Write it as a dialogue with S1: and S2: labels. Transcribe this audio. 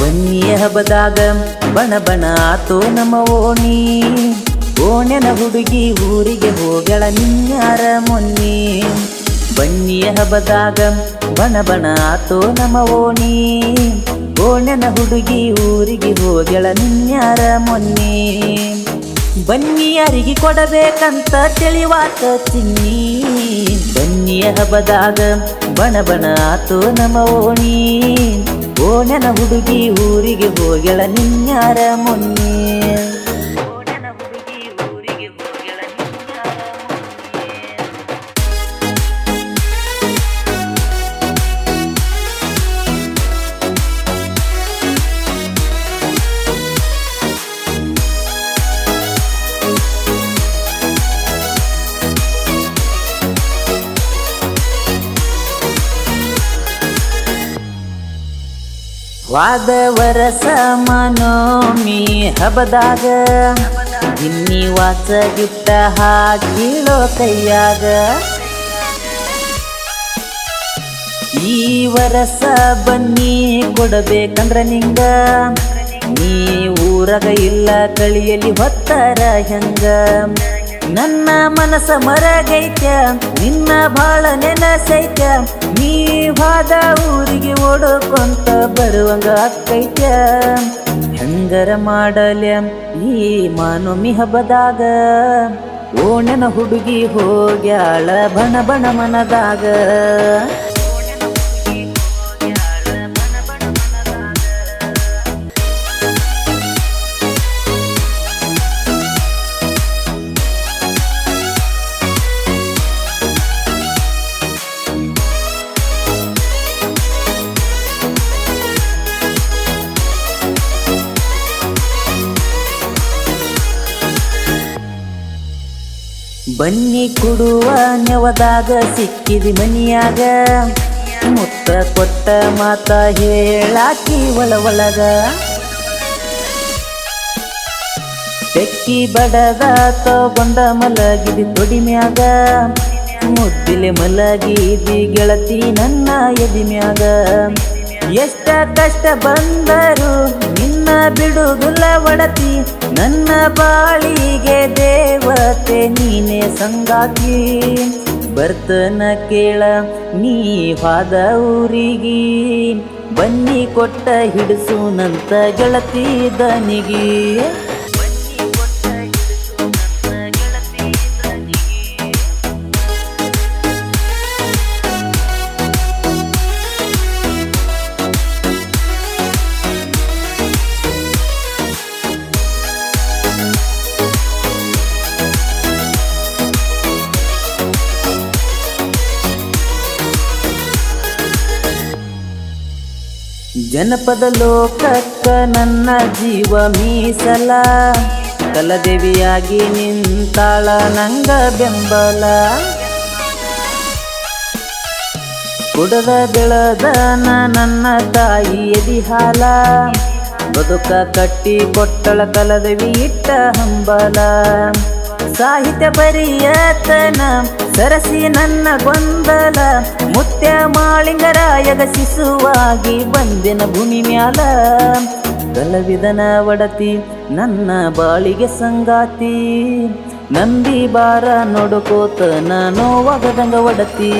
S1: ಬನ್ನಿಯ ಹಬ್ಬದಾಗ ಬಣ ಬಣ ಆತೋ ನಮ್ಮ ಓಣಿ. ಓಣ್ಯನ ಹುಡುಗಿ ಊರಿಗೆ ಹೋಗಳ ನಿನ್ಯಾರ ಮೊನ್ನಿ. ಬನ್ನಿಯ ಹಬ್ಬದಾಗ ಬಣ ಬಣ ಆತೋ ನಮ್ಮ ಓಣಿ. ಓಣ್ಯನ ಹುಡುಗಿ ಊರಿಗೆ ಹೋಗಳ ನಿನ್ಯಾರ ಮೊನ್ನಿ. ಬನ್ನಿ ಅರಿಗಿ ಕೊಡಬೇಕಂತ ತಿಳಿವಾತ ಚಿನ್ನಿ. ಬನ್ನಿಯ ಹಬ್ಬದಾಗ ಬಣ ಬಣ ಆತು ನಮ್ಮ ಓಣಿ. ಓಣನ ಹುಡುಗಿ ಊರಿಗೆ ಹೋಗಳ ನಿನ್ಯಾರ ಮೊನ್ನೆ. ವಾದ ವರಸ ಮನೋಮಿ ಹಬದಾಗ. ಇನ್ನಿ ವಾಚ ಗಿಟ್ಟ ಹಾಕಿಳೋ ಕೈಯಾಗ ಈ ವರಸ ಬನ್ನಿ ಕೊಡಬೇಕಂದ್ರ ನಿಂಗ. ನೀ ಊರಗ ಇಲ್ಲ ಕಳಿಯಲಿ ಹೊತ್ತರ ಹೆಂಗ. ನನ್ನ ಮನಸ ಮರಗೈತ್ಯ ನಿನ್ನ ಬಾಳ ನೆನಸೈತ್ಯ ನೀ ಬಾದ ಊರಿಗೆ ಓಡಕೊಂತ ಬರುವಂಗ ಅಕ್ಕೈತ್ಯ ಹೆಂಗರ ಮಾಡಲ್ಯ ಈ ಮಾನೊಮ್ಮಿ ಹಬ್ಬದಾಗ? ಓಣನ ಹುಡುಗಿ ಹೋಗ್ಯಾಳ ಬಣ ಬಣ ಮನದಾಗ. ಬನ್ನಿ ಕೊಡುವ ನೆವದಾಗ ಸಿಕ್ಕಿದಿ ಮನಿಯಾಗ. ಮುತ್ತ ಕೊಟ್ಟ ಮಾತ ಹೇಳಾಕಿ ಒಳ ಒಳಗ ತೆಕ್ಕಿ ಬಡದ ತಗೊಂಡ ಮಲಗಿದಿ ತೊಡಿ ಮ್ಯಾಗ. ಮುದ್ದಿಲೆ ಮಲಗಿದಿ ಗೆಳತಿ ನನ್ನ ಎದಿ ಮ್ಯಾಗ. ಎಷ್ಟ ಕಷ್ಟ ಬಂದರು ನಿನ್ನ ಬಿಡುಗುಲ ಒಡತಿ. ನನ್ನ ಬಾಳಿಗೆ ದೇವತೆ, ನೀನೆ ಸಂಗಾತಿ. ಬರ್ತನ ಕೇಳ, ನೀ ಹಾದ ಊರಿಗೆ. ಬನ್ನಿ ಕೊಟ್ಟ ಹಿಡಿಸು ನಂತ ಗೆಳತಿ ದನಿಗಿ. ಜನಪದ ಲೋಕಕ್ಕ ನನ್ನ ಜೀವ ಮೀಸಲ, ಕಲದೇವಿಯಾಗಿ ನಿಂತಾಳ ನಂಗ ಬೆಂಬಲ. ಕುಡದ ಬೆಳದ ನನ್ನ ತಾಯಿ ಎದಿ ಹಾಲ ಬದುಕ ಕಟ್ಟಿ ಕೊಟ್ಟಳ ಕಲದೇವಿ ಇಟ್ಟ ಹಂಬಲ. ಸಾಹಿತ್ಯ ಪರಿಯತನ, ಸರಸಿ ನನ್ನ ಗೊಂದಲ, ಮುತ್ಯ ಮಾಳಿಂಗರಾಯಗ ಶಿಸುವಾಗಿ ಬಂದಿನ ಭೂಮಿ ಮ್ಯಾಲ. ಕಲವಿದನ ಒಡತಿ, ನನ್ನ ಬಾಳಿಗೆ ಸಂಗಾತಿ, ನಂಬಿ ಬಾರ ನೋಡುಕೋತನ ನೋವಾಗದಂಗ ಒಡತಿ.